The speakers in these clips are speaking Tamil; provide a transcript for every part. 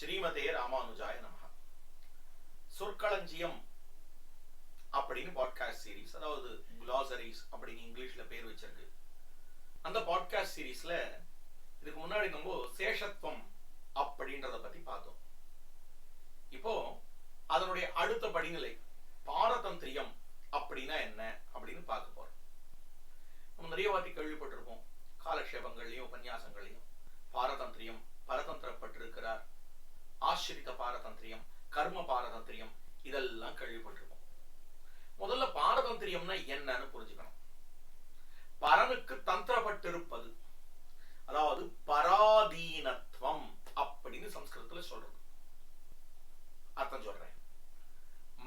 ஸ்ரீமதே ராமானுஜாய நமஹ. சொற்களஞ்சியம் அப்படின்னு பாட்காஸ்ட் சீரிஸ் அதாவது குலாசரிஸ் அப்படின்னு இங்கிலீஷ்ல பேர் வச்சிருக்கு. அந்த பாட்காஸ்ட் சீரீஸ்ல இதுக்கு முன்னாடி நம்ம சேஷத்துவம் அப்படின்றத பத்தி பார்த்தோம். இப்போ அதனுடைய அடுத்த படிநிலை பாரதந்திரியம் அப்படின்னா என்ன அப்படின்னு பார்க்க போறோம். நம்ம நிறைய வாட்டி கேள்விப்பட்டிருப்போம் காலக்ஷேபங்கள்லையும் உபன்யாசங்கள்லையும் பாரதந்திரியம் ஆசிரித பாரதந்திரியம் கர்ம பாரதந்திரியம் இதெல்லாம் கேள்விப்பட்டிருக்கோம் முதல்ல பாரதந்திரியம்னா என்னன்னு புரிஞ்சுக்கணும். பரனுக்கு தந்திரப்பட்டிருப்பது அதாவது பராதீனத்துவம் அப்படின்னு சம்ஸ்கிருதத்துல சொல்றது. அர்த்தம் சொல்றேன்.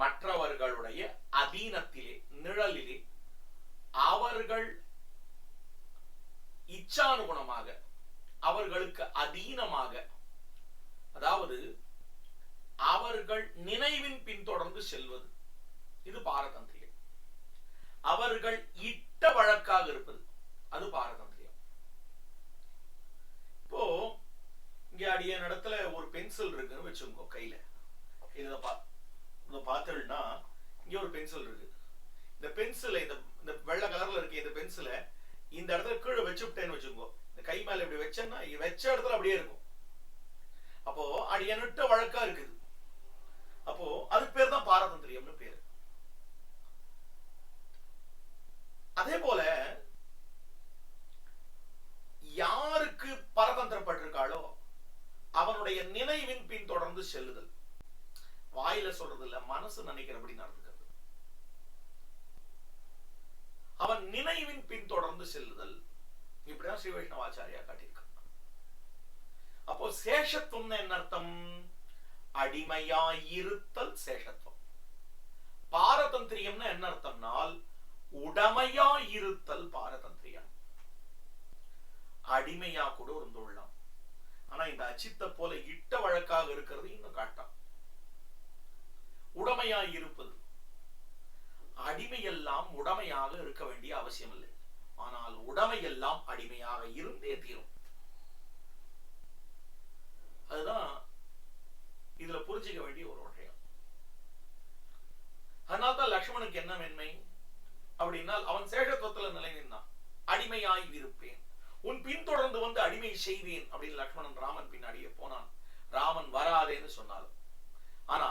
மற்றவர்களுடைய அதீனத்திலே நிழலிலே அவர்கள் இச்சானுகுணமாக அவர்களுக்கு அதீனமாக அதாவது அவர்கள் நினைவின் பின்தொடர்ந்து செல்வது. இது பாரதந்திரியம். அவர்கள் இட்ட வழக்காக இருப்பது. அது பாரதந்திரியம். இப்போ இங்க அடிய இடத்துல ஒரு பென்சில் இருக்குன்னு வச்சுக்கோ கையில. இதை பார்த்தோம்னா இங்க ஒரு பென்சில் இருக்கு. இந்த பென்சிலை இந்த இந்த வெள்ளை கலர்ல இருக்க இந்த பென்சிலை இந்த இடத்துல கீழே வச்சுட்டேன்னு வச்சுக்கோ இந்த கை மேல இப்படி வச்சேன்னா வச்ச இடத்துல அப்படியே இருக்கும். அப்போ அடியனுட்ட வழக்கா இருக்குது. அப்போ அதுக்கு பேர் தான் பாரதந்திரியம்னு பேரு. அதே போல யாருக்கு பரதந்திரப்பட்டிருக்காளோ அவனுடைய நினைவின் பின் தொடர்ந்து செல்லுதல். வாயில சொல்றது இல்ல மனசு நினைக்கிறபடி நடந்துக்கிறது. அவன் நினைவின் பின் தொடர்ந்து செல்லுதல். இப்படிதான் ஸ்ரீ வைஷ்ணவாச்சாரியா காட்டியிருக்கான் அப்போ சேஷத்துவம்னு என்ன அர்த்தம்? அடிமையாயிருத்தல் சேஷத்துவம். பாரதந்திரியம்னு என்ன அர்த்தம்னால் உடமையாயிருத்தல் பாரதந்திரியம். அடிமையா கூட இருந்துள்ளோம் ஆனா இந்த அச்சித்த போல இட்ட வழக்காக இருக்கிறது இன்னும் காட்டாம். உடமையா இருப்பது அடிமையெல்லாம் உடமையாக இருக்க வேண்டிய அவசியம் இல்லை ஆனால் உடமையெல்லாம் அடிமையாக இருந்தே தீரும். அதுதான் புரிஞ்சுக்க வேண்டிய ஒரு விஷயம் அதனால்தான் லக்ஷ்மணுக்கு என்ன மென்மை? அப்படின்னால் அவன் சேஷத்துவத்துல நிலை நின்றான் அடிமையாய் இருப்பேன். உன் பின்தொடர்ந்து வந்து அடிமை செய்வேன் அப்படின்னு லக்ஷ்மணன் ராமன் பின்னாடியே போனான். ராமன் வராதேன்னு சொன்னாலும். ஆனா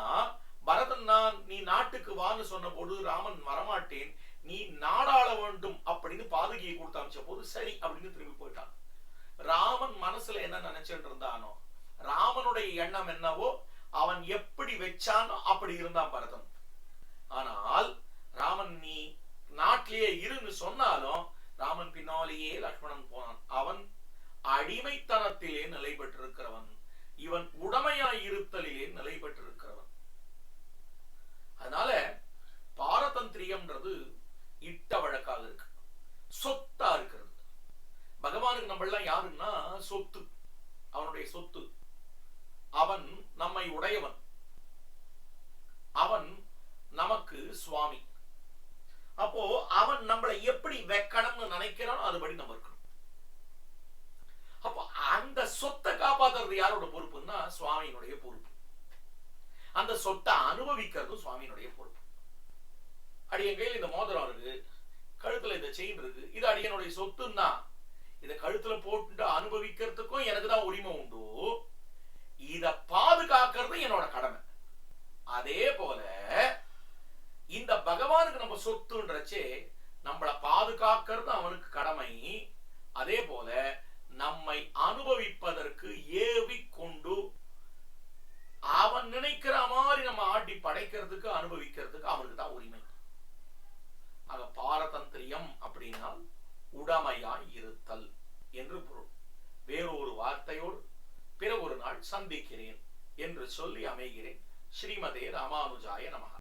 பரதன் நான் நீ நாட்டுக்கு வான்னு சொன்ன போது ராமன் வரமாட்டேன். நீ நாடாள வேண்டும் அப்படின்னு பாதுகையை கொடுத்து அமைச்ச போது சரி அப்படின்னு திரும்பி போயிட்டான். ராமன் மனசுல என்ன நினைச்சிட்டு இருந்தானோ ராமனுடைய எண்ணம் என்னவோ அவன் எப்படி வச்சானோ அப்படி இருந்தான் பரதம். ஆனால் ராமன் நீ நாட்டிலேயே இருன்னு சொன்னாலும் ராமன் பின்னாலேயே லக்ஷ்மணன் போனான். அவன் அடிமைத்தனத்திலே நிலை பெற்றிருக்கிறவன். இவன் உடமையாய் இருத்தலிலே நிலை பெற்றிருக்கிறவன். அதனால பாரதந்திரியம்ன்றது இட்ட வழக்காக இருக்கு. சொத்தா இருக்கிறது. பகவானுக்கு நம்ம எல்லாம் யாருன்னா சொத்து. அவனுடைய சொத்து. அவன் நம்மை உடையவன். அவன் நமக்கு சுவாமி. அப்போ அவன் நம்மளை எப்படி வைக்கணும்னு நினைக்கிறானோ அதுபடி நம்ம இருக்கணும். அப்போ அந்த சொத்தை காப்பாத்துறது யாரோட பொறுப்புன்னா சுவாமியினுடைய பொறுப்பு. அந்த சொத்தை அனுபவிக்கிறதும் சுவாமியினுடைய பொறுப்பு. அடியன் கையில் இந்த மோதிரம் இருக்கு கழுத்துல இந்த செயின் இருக்கு இது அடியனுடைய சொத்துன்னா இதை கழுத்துல போட்டு அனுபவிக்கிறதுக்கும் எனக்கு தான் உரிமை உண்டு இத பாதுகாக்கிறது என்னோட கடமை அதே போல இந்த பகவானுக்கு நம்ம சொத்துன்றச்சே நம்மளை பாதுகாக்கிறது அவனுக்கு கடமை. அதே போல நம்மை அனுபவிப்பதற்கு ஏவி கொண்டு அவன் நினைக்கிற மாதிரி நம்ம ஆட்டி படைக்கிறதுக்கு அனுபவிக்கிறதுக்கு அவனுக்கு தான் உரிமை. ஆக பாரதந்திரியம் அப்படின்னா உடமையாய் இருத்தல் என்று பொருள். வேறொரு வார்த்தையோடு பிற ஒரு நாள் சந்திக்கிறேன் என்று சொல்லி அமைகிறேன். ஸ்ரீமதே ராமானுஜாய நமக.